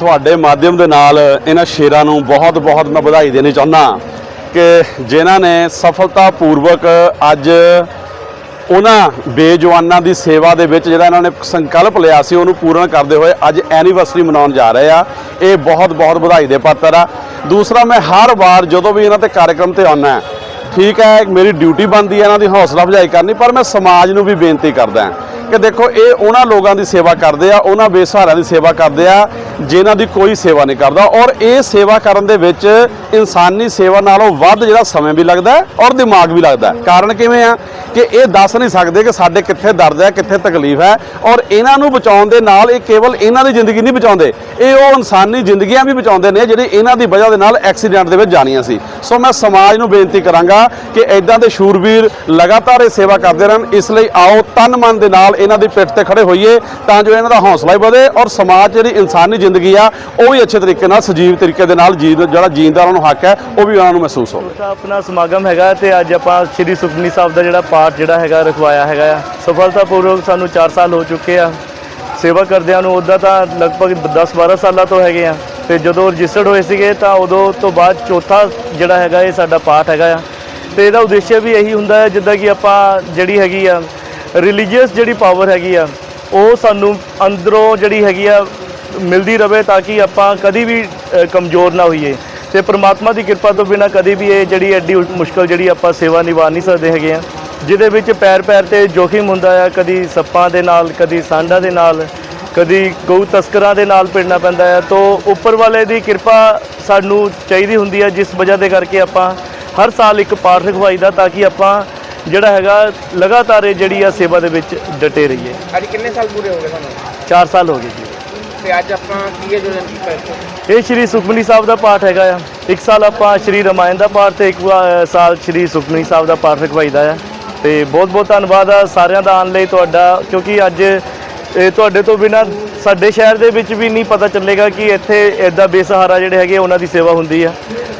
ਤੁਹਾਡੇ ਮਾਧਿਅਮ ਦੇ ਨਾਲ ਇਹਨਾਂ ਸ਼ੇਰਾਂ ਨੂੰ ਬਹੁਤ-ਬਹੁਤ ਮੈਂ ਵਧਾਈ ਦੇਣੀ ਚਾਹੁੰਦਾ ਕਿ ਜਿਨ੍ਹਾਂ ਨੇ ਸਫਲਤਾਪੂਰਵਕ ਅੱਜ ਉਹਨਾਂ ਬੇਜਵਾਨਾਂ ਦੀ ਸੇਵਾ ਦੇ ਵਿੱਚ ਜਿਹੜਾ ਇਹਨਾਂ ਨੇ ਸੰਕਲਪ ਲਿਆ ਸੀ, ਉਹਨੂੰ ਪੂਰਨ ਕਰਦੇ ਹੋਏ ਅੱਜ ਐਨੀਵਰਸਰੀ ਮਨਾਉਣ ਜਾ ਰਹੇ ਆ। ਇਹ ਬਹੁਤ-ਬਹੁਤ ਵਧਾਈ ਦੇ ਪਾਤਰ ਆ। ਦੂਸਰਾ, ਮੈਂ ਹਰ ਵਾਰ ਜਦੋਂ ਵੀ ਇਹਨਾਂ ਤੇ ਕਾਰਜਕ੍ਰਮ ਤੇ ਆਉਣਾ ਠੀਕ ਹੈ, ਮੇਰੀ ਡਿਊਟੀ ਬਣਦੀ ਹੈ, ਇਹਨਾਂ ਦੀ ਹੌਸਲਾ ਅਫਜ਼ਾਈ ਕਰਨੀ, ਪਰ ਮੈਂ ਸਮਾਜ ਨੂੰ ਵੀ ਬੇਨਤੀ ਕਰਦਾ ਹਾਂ ਕਿ ਦੇਖੋ, ਇਹ ਉਹਨਾਂ ਲੋਕਾਂ ਦੀ ਸੇਵਾ ਕਰਦੇ ਆ, ਉਹਨਾਂ ਬੇਸਹਾਰਿਆਂ ਦੀ ਸੇਵਾ ਕਰਦੇ ਆ, ਜਿਨ੍ਹਾਂ ਦੀ ਕੋਈ ਸੇਵਾ ਨਹੀਂ ਕਰਦਾ। ਔਰ ਇਹ ਸੇਵਾ ਕਰਨ ਦੇ ਵਿੱਚ ਇਨਸਾਨੀ ਸੇਵਾ ਨਾਲੋਂ ਵੱਧ ਜਿਹੜਾ ਸਮੇਂ ਵੀ ਲੱਗਦਾ ਔਰ ਦਿਮਾਗ ਵੀ ਲੱਗਦਾ ਕਾਰਨ ਕਿਵੇਂ ਆ ਕਿ ਇਹ ਦੱਸ ਨਹੀਂ ਸਕਦੇ ਕਿ ਸਾਡੇ ਕਿੱਥੇ ਦਰਦ ਹੈ, ਕਿੱਥੇ ਤਕਲੀਫ ਹੈ ਔਰ ਇਹਨਾਂ ਨੂੰ ਬਚਾਉਣ ਦੇ ਨਾਲ ਇਹ ਕੇਵਲ ਇਹਨਾਂ ਦੀ ਜ਼ਿੰਦਗੀ ਨਹੀਂ ਬਚਾਉਂਦੇ, ਇਹ ਉਹ ਇਨਸਾਨੀ ਜ਼ਿੰਦਗੀਆਂ ਵੀ ਬਚਾਉਂਦੇ ਨੇ ਜਿਹੜੇ ਇਹਨਾਂ ਦੀ ਵਜ੍ਹਾ ਦੇ ਨਾਲ ਐਕਸੀਡੈਂਟ ਦੇ ਵਿੱਚ ਜਾਣੀਆਂ ਸੀ। ਸੋ ਮੈਂ ਸਮਾਜ ਨੂੰ ਬੇਨਤੀ ਕਰਾਂਗਾ ਕਿ ਐਦਾਂ ਦੇ ਸ਼ੂਰਵੀਰ ਲਗਾਤਾਰ ਇਹ ਸੇਵਾ ਕਰਦੇ ਰਹਿਣ, ਇਸ ਲਈ ਆਓ, ਤਨ ਮਨ ਦੇ ਨਾਲ ਇਹਨਾਂ ਦੀ ਪਿੱਠ ਤੇ ਖੜੇ ਹੋਈਏ ਤਾਂ ਜੋ ਇਹਨਾਂ ਦਾ ਹੌਸਲਾ ਹੀ ਵਧੇ ਔਰ ਸਮਾਜ ਜਿਹੜੀ ਇਨਸਾਨੀ ਜ਼ਿੰਦਗੀ ਆ, ਉਹ ਵੀ ਅੱਛੇ ਤਰੀਕੇ ਨਾਲ, ਸਜੀਵ ਤਰੀਕੇ ਦੇ ਨਾਲ ਜੀ ਜਿਹੜਾ ਜੀਣ ਦਾ ਉਹਨਾਂ ਨੂੰ ਹੱਕ ਹੈ, ਉਹ ਵੀ ਉਹਨਾਂ ਨੂੰ ਮਹਿਸੂਸ ਹੋਵੇ। ਤਾਂ ਆਪਣਾ ਸਮਾਗਮ ਹੈਗਾ ਤੇ ਅੱਜ ਆਪਾਂ ਸ਼੍ਰੀ ਸੁਖਮਨੀ ਸਾਹਿਬ ਦਾ ਜਿਹੜਾ ਪਾਠ ਜਿਹੜਾ ਹੈਗਾ ਰਖਵਾਇਆ ਹੈਗਾ ਆ। ਸਫਲਤਾਪੂਰਵਕ ਸਾਨੂੰ 4 ਸਾਲ ਹੋ ਚੁੱਕੇ ਆ। ਸੇਵਾ ਕਰਦਿਆਂ ਨੂੰ ਉੱਦਾਂ ਤਾਂ ਲਗਭਗ 10-12 ਸਾਲਾਂ ਤੋਂ ਹੈਗੇ ਆ। ਤੇ ਜਦੋਂ ਰਜਿਸਟਰਡ ਹੋਏ ਸੀਗੇ ਤਾਂ ਉਦੋਂ ਤੋਂ ਬਾਅਦ ਚੌਥਾ ਜਿਹੜਾ ਹੈਗਾ ਇਹ ਸਾਡਾ ਪਾਠ ਹੈਗਾ ਆ। ਤੇ ਇਹਦਾ ਉਦੇਸ਼ ਵੀ ਇਹੀ ਹੁੰਦਾ ਹੈ ਜਿੱਦਾਂ ਕਿ ਆਪਾਂ ਜਿਹੜੀ ਹੈਗੀ ਆ ਰਿਲੀਜੀਅਸ ਜਿਹੜੀ ਪਾਵਰ ਹੈਗੀ ਆ, ਉਹ ਸਾਨੂੰ ਅੰਦਰੋਂ ਜਿਹੜੀ ਹੈਗੀ ਆ, ਮਿਲਦੀ ਰਵੇ ਤਾਂ ਕਿ ਆਪਾਂ ਕਦੀ ਵੀ ਕਮਜ਼ੋਰ ਨਾ ਹੋਈਏ। ਤੇ ਪ੍ਰਮਾਤਮਾ ਦੀ ਕਿਰਪਾ ਤੋਂ ਬਿਨਾ ਕਦੀ ਵੀ ਇਹ ਜਿਹੜੀ ਐਡੀ ਮੁਸ਼ਕਲ ਜਿਹੜੀ ਆਪਾਂ ਸੇਵਾ ਨਿਭਾ ਨਹੀਂ ਸਕਦੇ ਹੈਗੇ ਆ। ਜਿਹਦੇ ਵਿੱਚ ਪੈਰ ਪੈਰ ਤੇ ਜੋਖਿਮ ਹੁੰਦਾ ਆ, ਕਦੀ ਸੱਪਾਂ ਦੇ ਨਾਲ, ਕਦੀ ਸਾਂਡਾਂ ਦੇ ਨਾਲ, ਕਦੀ ਗਊ ਤਸਕਰਾਂ ਦੇ ਨਾਲ ਪਿੜਨਾ ਪੈਂਦਾ ਹੈ ਤੋਂ ਉੱਪਰ ਵਾਲੇ ਦੀ ਕਿਰਪਾ ਸਾਨੂੰ ਚਾਹੀਦੀ ਹੁੰਦੀ ਹੈ ਜਿਸ ਵਜ੍ਹਾ ਦੇ ਕਰਕੇ ਆਪਾਂ ਹਰ ਸਾਲ ਇੱਕ ਪਾਠ ਰਖਵਾਈਦਾ ਤਾਂ ਕਿ ਆਪਾਂ ਜਿਹੜਾ ਹੈਗਾ ਲਗਾਤਾਰ ਇਹ ਜਿਹੜੀ ਆ ਸੇਵਾ ਦੇ ਵਿੱਚ ਡਟੇ ਰਹੀਏ। ਅੱਜ ਕਿੰਨੇ ਸਾਲ ਪੂਰੇ ਹੋ ਗਏ ਤੁਹਾਨੂੰ? 4 ਸਾਲ ਹੋ ਗਏ ਜੀ। ਤੇ ਅੱਜ ਆਪਾਂ ਕੀ ਆਯੋਜਨ ਕੀਤਾ ਇੱਥੇ ਇਹ ਸ਼੍ਰੀ ਸੁਖਮਨੀ ਸਾਹਿਬ ਦਾ ਪਾਠ ਹੈਗਾ ਆ। ਇੱਕ ਸਾਲ ਆਪਾਂ ਸ਼੍ਰੀ ਰਮਾਇਣ ਦਾ ਪਾਠ ਤੇ ਇੱਕ ਸਾਲ ਸ਼੍ਰੀ ਸੁਖਮਨੀ ਸਾਹਿਬ ਦਾ ਪਾਠ ਰਖਵਾਈਦਾ ਆ। ਤੇ ਬਹੁਤ ਬਹੁਤ ਧੰਨਵਾਦ ਆ ਸਾਰਿਆਂ ਦਾ ਆਉਣ ਲਈ ਤੁਹਾਡਾ ਕਿਉਂਕਿ ਅੱਜ ਇਹ ਤੁਹਾਡੇ ਤੋਂ ਬਿਨਾਂ ਸਾਡੇ ਸ਼ਹਿਰ ਦੇ ਵਿੱਚ ਵੀ ਨਹੀਂ ਪਤਾ ਚੱਲੇਗਾ ਕਿ ਇੱਥੇ ਇਦਾਂ ਬੇਸਹਾਰਾ ਜਿਹੜੇ ਹੈਗੇ ਉਹਨਾਂ ਦੀ ਸੇਵਾ ਹੁੰਦੀ ਆ।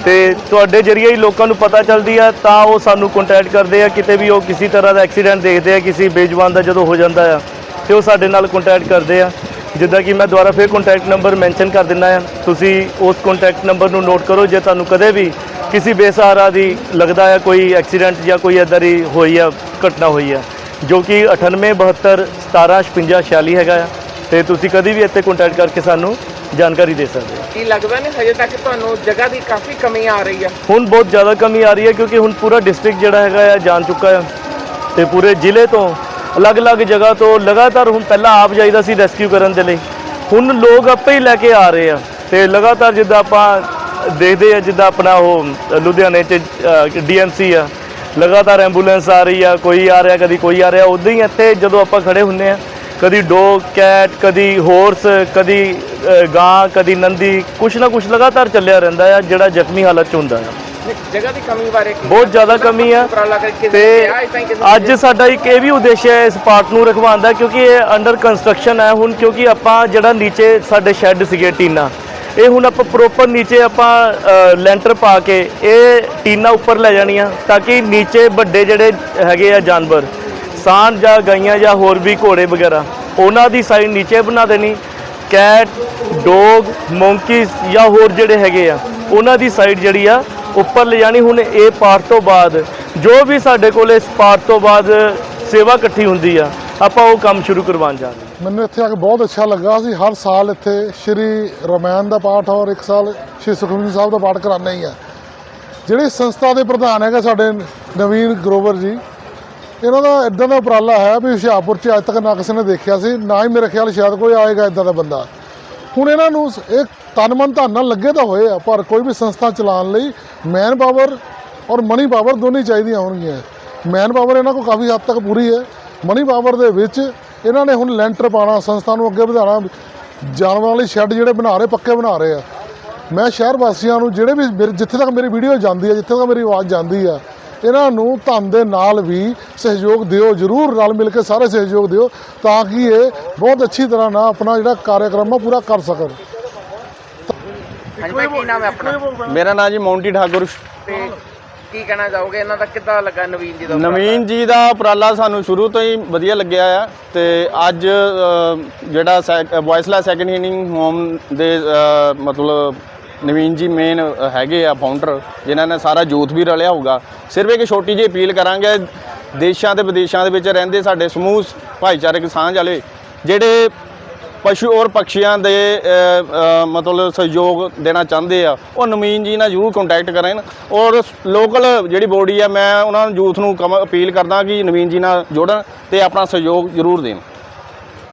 ਤੇ ਤੁਹਾਡੇ ਜਰੀਏ ਹੀ ਲੋਕਾਂ ਨੂੰ ਪਤਾ ਚੱਲਦੀ ਆ, ਤਾਂ ਉਹ ਸਾਨੂੰ ਕੰਟੈਕਟ ਕਰਦੇ ਆ, ਕਿਤੇ ਵੀ ਉਹ ਕਿਸੇ ਤਰ੍ਹਾਂ ਦਾ ਐਕਸੀਡੈਂਟ ਦੇਖਦੇ ਆ, ਕਿਸੇ ਬੇਜਵਾਨ ਦਾ ਜਦੋਂ ਹੋ ਜਾਂਦਾ ਆ, ਤੇ ਉਹ ਸਾਡੇ ਨਾਲ ਕੰਟੈਕਟ ਕਰਦੇ ਆ। ਜਿੱਦਾਂ ਕਿ ਮੈਂ ਦੁਬਾਰਾ ਫਿਰ ਕੰਟੈਕਟ ਨੰਬਰ ਮੈਂਸ਼ਨ ਕਰ ਦਿੰਦਾ ਆ। ਤੁਸੀਂ ਉਸ ਕੰਟੈਕਟ ਨੰਬਰ ਨੂੰ ਨੋਟ ਕਰੋ, ਜੇ ਤੁਹਾਨੂੰ ਕਦੇ ਵੀ ਕਿਸੇ ਬੇਸਹਾਰਾ ਦੀ ਲੱਗਦਾ ਹੈ ਕੋਈ ਐਕਸੀਡੈਂਟ ਜਾਂ ਕੋਈ ਇੱਦਾਂ ਦੀ ਹੋਈ ਆ, ਘਟਨਾ ਹੋਈ ਆ, ਜੋ ਕਿ 98 72 17 56 46 ਹੈਗਾ ਆ, ਤੇ ਤੁਸੀਂ ਕਦੀ ਵੀ ਇੱਥੇ ਕੰਟੈਕਟ ਕਰਕੇ ਸਾਨੂੰ ਜਾਣਕਾਰੀ ਦੇ ਸਕਦੇ ਹੋ। ਕੀ ਲੱਗਦਾ ਨਹੀਂ ਹਜੇ ਤੱਕ ਤੁਹਾਨੂੰ ਜਗ੍ਹਾ ਦੀ ਕਾਫੀ ਕਮੀ ਆ ਰਹੀ ਆ? ਹੁਣ ਬਹੁਤ ਜ਼ਿਆਦਾ ਕਮੀ ਆ ਰਹੀ ਹੈ ਕਿਉਂਕਿ ਹੁਣ ਪੂਰਾ ਡਿਸਟ੍ਰਿਕਟ ਜਿਹੜਾ ਹੈਗਾ ਆ ਜਾਣ ਚੁੱਕਾ ਹੈ ਤੇ ਪੂਰੇ ਜ਼ਿਲ੍ਹੇ ਤੋਂ ਅਲੱਗ-ਅਲੱਗ ਜਗ੍ਹਾ ਤੋਂ ਲਗਾਤਾਰ ਹੁਣ ਪਹਿਲਾਂ ਆਪ ਜਾਈਦਾ ਸੀ ਰੈਸਕਿਊ ਕਰਨ ਦੇ ਲਈ। ਹੁਣ ਲੋਕ ਆਪੇ ਹੀ ਲੈ ਕੇ ਆ ਰਹੇ ਆ ਤੇ ਲਗਾਤਾਰ ਜਿੱਦਾਂ ਆਪਾਂ ਦੇਖਦੇ ਆ ਜਿੱਦਾਂ ਆਪਣਾ ਉਹ ਲੁਧਿਆਣੇ ਚ ਡੀਐਮਸੀ ਆ ਲਗਾਤਾਰ ਐਂਬੂਲੈਂਸ ਆ ਰਹੀ ਆ ਕੋਈ ਆ ਰਿਹਾ ਕਦੀ ਕੋਈ ਆ ਰਿਹਾ ਉਦਾਂ ਹੀ ਇੱਥੇ ਜਦੋਂ ਆਪਾਂ ਖੜੇ ਹੁੰਨੇ ਆ ਕਦੀ ਡੋਗ ਕੈਟ ਕਦੀ ਹੋਰਸ ਕਦੀ ਗਾਂ ਕਦੀ ਨੰਦੀ ਕੁਛ ਨਾ ਕੁਛ ਲਗਾਤਾਰ ਚੱਲਿਆ ਰਹਿੰਦਾ ਆ ਜਿਹੜਾ ਜ਼ਖਮੀ ਹਾਲਤ ਚ ਹੁੰਦਾ ਆ। ਜਗ੍ਹਾ ਦੀ ਕਮੀ ਬਾਰੇ ਬਹੁਤ ਜ਼ਿਆਦਾ ਕਮੀ ਆ। ਤੇ ਅੱਜ ਸਾਡਾ ਇੱਕ ਇਹ ਵੀ ਉਦੇਸ਼ ਹੈ ਇਸ ਪਾਰਟ ਨੂੰ ਰਖਵਾਉਣ ਦਾ ਕਿਉਂਕਿ ਇਹ ਅੰਡਰ ਕੰਸਟਰਕਸ਼ਨ ਹੈ ਹੁਣ ਕਿਉਂਕਿ ਆਪਾਂ ਜਿਹੜਾ ਨੀਚੇ ਸਾਡੇ ਸ਼ੈੱਡ ਸੀਗੇ ਟੀਨਾ। ਇਹ ਹੁਣ ਆਪਾਂ ਪ੍ਰੋਪਰ ਨੀਚੇ ਆਪਾਂ ਲੈਂਟਰ ਪਾ ਕੇ ਇਹ ਟੀਨਾ ਉੱਪਰ ਲੈ ਜਾਣੀਆਂ ਤਾਂ ਕਿ ਨੀਚੇ ਵੱਡੇ ਜਿਹੜੇ ਹੈਗੇ ਆ ਜਾਨਵਰ ਸਾਂਢ ਜਾਂ ਗਾਈਆਂ ਜਾਂ ਹੋਰ ਵੀ ਘੋੜੇ ਵਗੈਰਾ ਉਹਨਾਂ ਦੀ ਸਾਈਡ ਨੀਚੇ ਬਣਾ ਦੇਣੀ ਕੈਟ, ਡੋਗ, ਮੌਂਕੀਜ਼ ਜਾਂ ਹੋਰ ਜਿਹੜੇ ਹੈਗੇ ਆ, ਉਹਨਾਂ ਦੀ ਸਾਈਡ ਜਿਹੜੀ ਆ, ਉੱਪਰ ਲੈ ਜਾਣੀ ਹੁਣ ਇਹ ਪਾਰਟ ਤੋਂ ਬਾਅਦ। ਜੋ ਵੀ ਸਾਡੇ ਕੋਲ ਇਸ ਪਾਰਟ ਤੋਂ ਬਾਅਦ ਸੇਵਾ ਇਕੱਠੀ ਹੁੰਦੀ ਆ, ਆਪਾਂ ਉਹ ਕੰਮ ਸ਼ੁਰੂ ਕਰਵਾਉਣ ਜਾ ਰਹੇ ਮੈਨੂੰ ਇੱਥੇ ਆ ਕੇ ਬਹੁਤ ਅੱਛਾ ਲੱਗਾ ਅਸੀਂ ਹਰ ਸਾਲ ਇੱਥੇ ਸ਼੍ਰੀ ਰਮਾਇਣ ਦਾ ਪਾਠ ਔਰ ਇੱਕ ਸਾਲ ਸ਼੍ਰੀ ਸੁਖਮਨੀ ਸਾਹਿਬ ਦਾ ਪਾਠ ਕਰਾਉਂਦੇ ਹੀ ਆ। ਜਿਹੜੇ ਸੰਸਥਾ ਦੇ ਪ੍ਰਧਾਨ ਹੈਗਾ ਸਾਡੇ ਨਵੀਨ ਗਰੋਵਰ ਜੀ ਇਹਨਾਂ ਦਾ ਇਦਾਂ ਦਾ ਉਪਰਾਲਾ ਹੈ ਵੀ ਹੁਸ਼ਿਆਰਪੁਰ 'ਚ ਅੱਜ ਤੱਕ ਨਾ ਕਿਸੇ ਨੇ ਦੇਖਿਆ ਸੀ, ਨਾ ਹੀ ਮੇਰੇ ਖਿਆਲ ਸ਼ਾਇਦ ਕੋਈ ਆਏਗਾ ਇਦਾਂ ਦਾ ਬੰਦਾ। ਹੁਣ ਇਹਨਾਂ ਨੂੰ ਇਹ ਤਨ ਮਨ ਧਨ ਨਾਲ ਲੱਗੇ ਤਾਂ ਹੋਏ ਆ, ਪਰ ਕੋਈ ਵੀ ਸੰਸਥਾ ਚਲਾਉਣ ਲਈ ਮੈਨ ਪਾਵਰ ਔਰ ਮਨੀ ਪਾਵਰ ਦੋਨੇ ਚਾਹੀਦੀਆਂ ਹੋਣਗੀਆਂ। ਮੈਨ ਪਾਵਰ ਇਹਨਾਂ ਕੋਲ ਕਾਫੀ ਹੱਦ ਤੱਕ ਪੂਰੀ ਹੈ। ਮਨੀ ਪਾਵਰ ਦੇ ਵਿੱਚ ਇਹਨਾਂ ਨੇ ਹੁਣ ਲੈਂਟਰ ਪਾਣਾ ਸੰਸਥਾ ਨੂੰ ਅੱਗੇ ਵਧਾਉਣਾ, ਜਾਨਵਰਾਂ ਲਈ ਸ਼ੈੱਡ ਜਿਹੜੇ ਬਣਾ ਰਹੇ, ਪੱਕੇ ਬਣਾ ਰਹੇ ਆ। ਮੈਂ ਸ਼ਹਿਰ ਵਾਸੀਆਂ ਨੂੰ ਜਿਹੜੇ ਵੀ ਮੇਰੇ- ਜਿੱਥੇ ਤੱਕ ਮੇਰੀ ਵੀਡੀਓ ਜਾਂਦੀ ਹੈ, ਜਿੱਥੇ ਤੱਕ ਮੇਰੀ ਆਵਾਜ਼ ਜਾਂਦੀ ਆ ਇਹਨਾਂ ਨੂੰ ਧਨ ਦੇ ਨਾਲ ਵੀ ਸਹਿਯੋਗ ਦਿਓ ਜਰੂਰ ਰਲ ਮਿਲ ਕੇ ਸਾਰੇ ਸਹਿਯੋਗ ਦਿਓ ਤਾਂ ਕਿ ਇਹ ਬਹੁਤ ਅੱਛੀ ਤਰ੍ਹਾਂ ਨਾਲ ਆਪਣਾ ਜਿਹੜਾ ਕਾਰਜਕ੍ਰਮ ਆ ਪੂਰਾ ਕਰ ਸਕਣ। ਹਾਂਜੀ ਭਾਈ ਕੀ ਨਾਮ ਹੈ ਆਪਣਾ? ਮੇਰਾ ਨਾਮ ਜੀ ਮੌਂਟੀ ਠਾਕੁਰ। ਤੇ ਕੀ ਕਹਿਣਾ ਚਾਹੋਗੇ? ਇਹਨਾਂ ਦਾ ਕਿੱਦਾਂ ਲੱਗਾ ਨਵੀਨ ਜੀ ਦਾ ਉਪਰਾਲਾ? ਨਵੀਨ ਜੀ ਦਾ ਉਪਰਾਲਾ ਸਾਨੂੰ ਸ਼ੁਰੂ ਤੋਂ ਹੀ ਵਧੀਆ ਲੱਗਿਆ ਆ ਤੇ ਅੱਜ ਜਿਹੜਾ ਵੌਇਸਲੈਸ ਸੈਕੰਡ ਹੀਲਿੰਗ ਹੋਮ ਦੇ ਮਤਲਬ ਨਵੀਨ ਜੀ ਮੇਨ ਹੈਗੇ ਆ ਫਾਊਂਡਰ ਜਿਨ੍ਹਾਂ ਨੇ ਸਾਰਾ ਯੂਥ ਵੀ ਰਲਿਆ ਹੋਊਗਾ। ਸਿਰਫ ਇੱਕ ਛੋਟੀ ਜਿਹੀ ਅਪੀਲ ਕਰਾਂਗੇ, ਦੇਸ਼ਾਂ ਤੇ ਵਿਦੇਸ਼ਾਂ ਦੇ ਵਿੱਚ ਰਹਿੰਦੇ ਸਾਡੇ ਸਮੂਹ, ਭਾਈਚਾਰਕ ਸਾਂਝ ਵਾਲੇ, ਜਿਹੜੇ ਪਸ਼ੂ ਔਰ ਪੰਛੀਆਂ ਦੇ ਮਤਲਬ ਸਹਿਯੋਗ ਦੇਣਾ ਚਾਹੁੰਦੇ ਆ, ਉਹ ਨਵੀਨ ਜੀ ਨਾਲ ਜ਼ਰੂਰ ਕੰਟੈਕਟ ਕਰਨ। ਔਰ ਲੋਕਲ ਜਿਹੜੀ ਬੋਡੀ ਆ, ਮੈਂ ਉਹਨਾਂ ਨੂੰ ਯੂਥ ਨੂੰ ਕਮ ਅਪੀਲ ਕਰਦਾ ਕਿ ਨਵੀਨ ਜੀ ਨਾਲ ਜੁੜਨ ਤੇ ਆਪਣਾ ਸਹਿਯੋਗ ਜ਼ਰੂਰ ਦੇਣ।